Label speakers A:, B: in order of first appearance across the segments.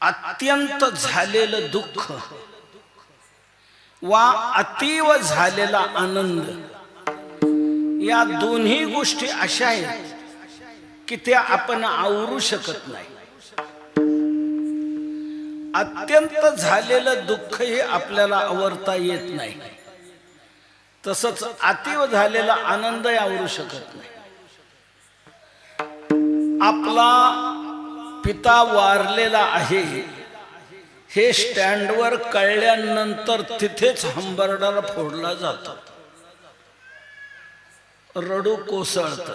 A: अत्यंत झालेलं दुःख वा अतीव झालेला आनंद. या दोन्ही गोष्टी अशा आहेत की त्या आपण आवरू शकत नाही. अत्यंत झालेलं दुःख हे आपल्याला आवरता येत नाही. तसंच अतीव झालेला आनंदही आवरू शकत नाही. आपला पिता वारलेला आहे. हे स्टँडवर कळल्यानंतर तिथेच हंबरडाला फोडला जातो. रडू कोसळत.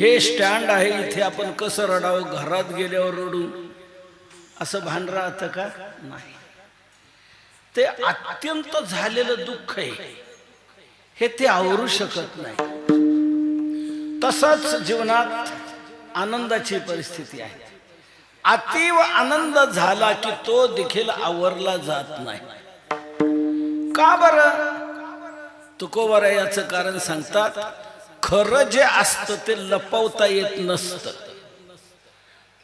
A: हे स्टँड आहे इथे आपण कसं रडावं? घरात गेल्यावर रडू. असं भान राहतं का? नाही. ते अत्यंत झालेलं दुःख आहे. हे ते आवरू शकत नाही. तसंच जीवनात आनंदाची परिस्थिती आहे. अतीव आनंद झाला की तो देखील आवरला जात नाही. का बर? तुकोबर याचं कारण सांगतात खरं जे असतं ते लपवता येत नसतं.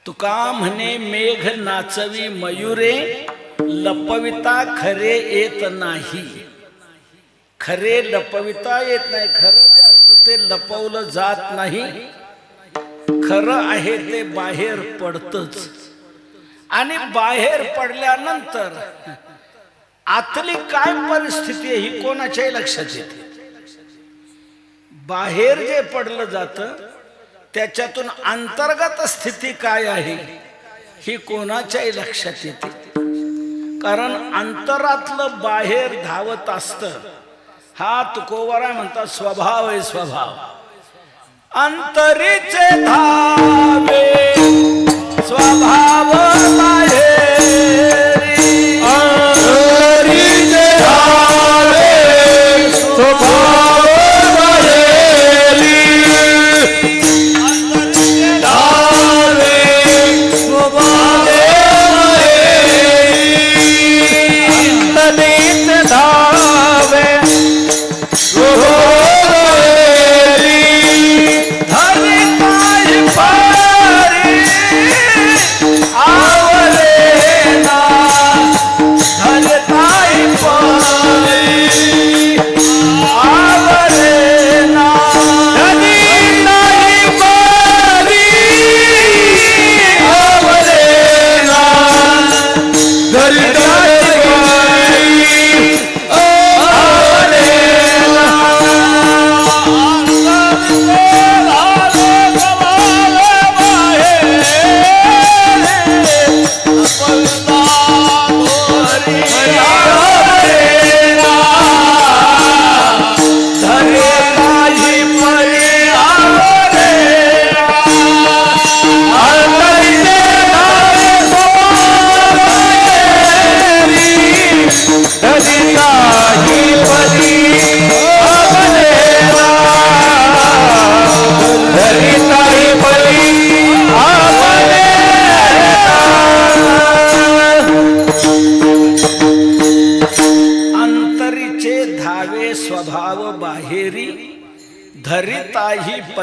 A: तुका म्हणे मेघ नाचवी मयुरे लपविता खरे येत नाही. खरे लपविता येत नाही खरं जे असतं ते लपवलं जात नाही. खरं आहे ते बाहेर पडतच. आणि बाहेर पडल्यानंतर आतली काय परिस्थिती आहे ही कोणाच्याही लक्षात येते. बाहेर जे पडलं जातं त्याच्यातून अंतर्गत स्थिती काय आहे ही कोणाच्याही लक्षात येते. कारण अंतरातलं बाहेर धावत असत. हा तुकोवरा म्हणतात स्वभाव आहे स्वभाव. अंतरीचे धावे स्वभाव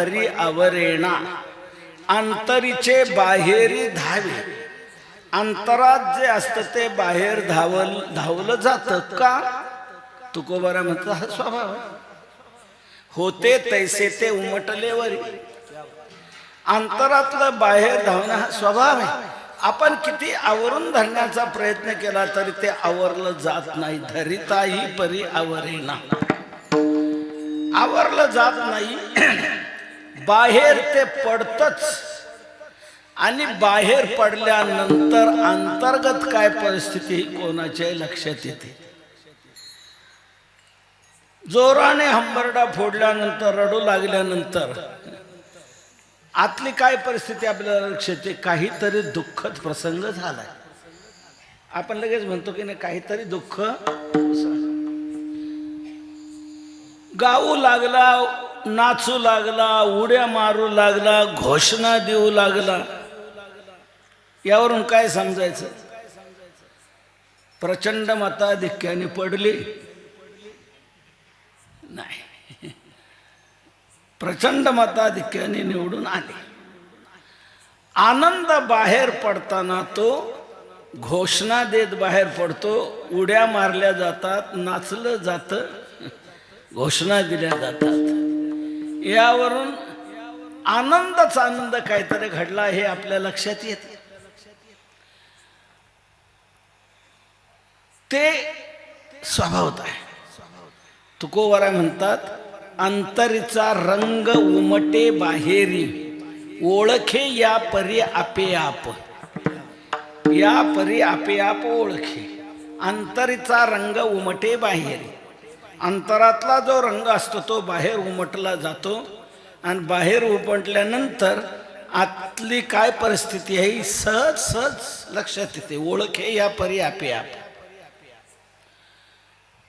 B: परी
A: आवरेणा अंतरीचे बाहेरी धावे. अंतरात जे असतं ते बाहेर धावल धावलं जातं का? तुकोबारा म्हणतो हा स्वभाव होते तैसे ते उमटलेवरी. अंतरातलं बाहेर धावणं हा स्वभाव आहे. आपण किती आवरून धरण्याचा प्रयत्न केला तरी ते आवरलं जात नाही. धरिताही परी आवरेना आवरलं जात नाही. बाहेर ते पडतच. आणि बाहेर पडल्यानंतर अंतर्गत काय परिस्थिती ही कोणाच्याही लक्षात येते? जोराने हंबरडा फोडल्यानंतर रडू लागल्यानंतर आतली काय परिस्थिती आपल्याला लक्षात येते? काहीतरी दुःखद प्रसंग झालाय. आपण लगेच म्हणतो की नाही काहीतरी दुःख. गाऊ लागला नाचू लागला उड्या मारू लागला घोषणा देऊ लागला. यावरून काय समजायचं? प्रचंड मताधिक्याने पडली. नाही. प्रचंड मताधिक्याने निवडून आले. आनंद बाहेर पडताना तो घोषणा देत बाहेर पडतो उड्या मारल्या जातात नाचलं जातं घोषणा दिल्या जातात. यावरून आनंदच आनंद काहीतरी घडला हे आपल्या लक्षात येते. ते स्वभावत आहे. तुकोवरा म्हणतात अंतरीचा रंग उमटे बाहेरी ओळखे या परी आपेआप या परी आपेआप ओळखे अंतरीचा रंग उमटे बाहेरी. अंतरातला जो रंग असतो तो बाहेर उमटला जातो. आणि बाहेर उमटल्यानंतर आतली काय परिस्थिती आहे ही सहज सहज लक्षात येते. ओळख हे या परी आपे आप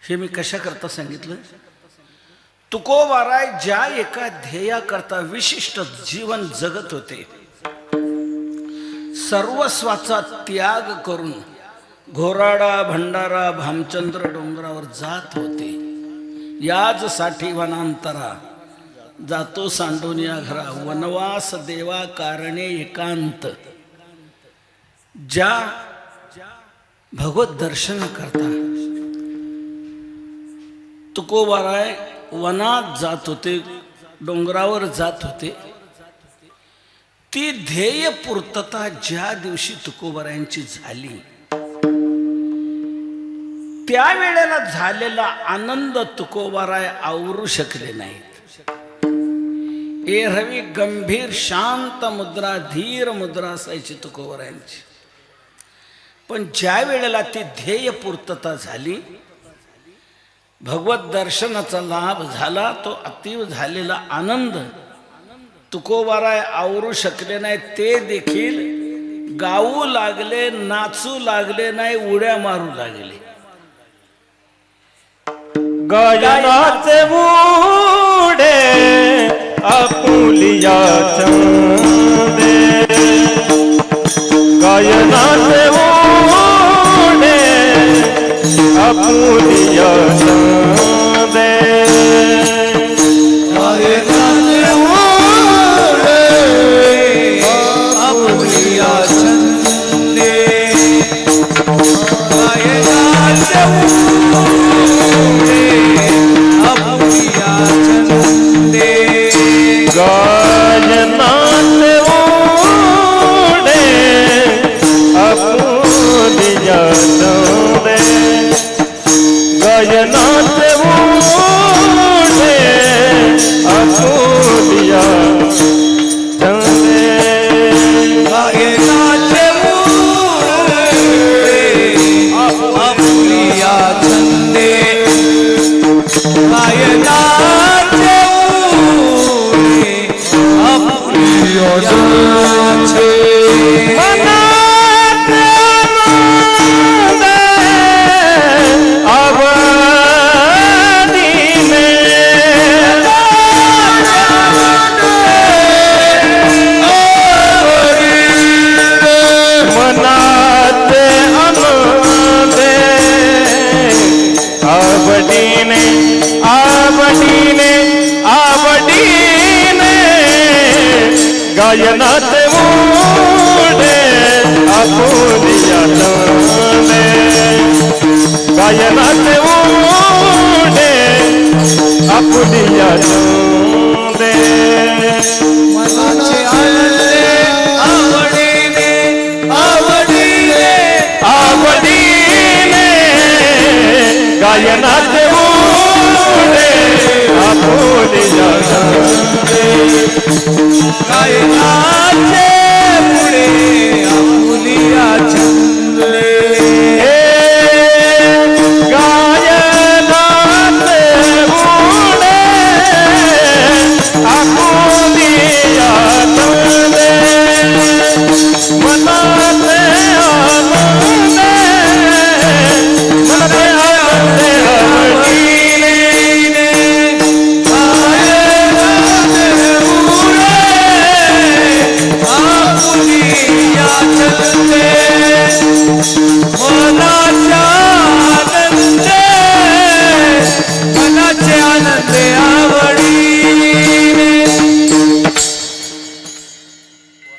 A: हे मी कशा करता सांगितलं? तुकोबाराय ज्या एका ध्येयाकरता विशिष्ट जीवन जगत होते सर्वस्वाचा त्याग करून घोराडा भंडारा भामचंद्र डोंगरावर जात होते. याजसाठी वनांतरा. जातो सांडोनिया घरा. वनवास देवा कारणे एकांत. ज्या भगवत दर्शन करता. तुकोबाराय वनात जात होते डोंगरावर जात होते. ती ध्येय पूर्तता ज्या दिवशी तुकोबारायांची झाली त्यावेळेला झालेला आनंद तुकोबाराय आवरू शकले नाहीत. रवी गंभीर शांत मुद्रा धीर मुद्रा असायची तुकोबारायांची. पण ज्या वेळेला ती ध्येय पूर्तता झाली भगवत दर्शनाचा लाभ झाला तो अतीव झालेला आनंद तुकोबाराय आवरू शकले नाही. ते देखील गाऊ लागले नाचू लागले नाही उड्या मारू लागले.
B: ગયનાથ બૂઢે અપુલિયા ચંદે. ગયનાથ બૂઢે અપુલિયા நாட்டமும் করিয়া চলে গায়নাতে উড়ে আপুলিয়া চলে মনাছে আনলে আবড়িনে আবড়িনে আবড়িনে গায়নাতে উড়ে আপুলিয়া চলে
C: গায়না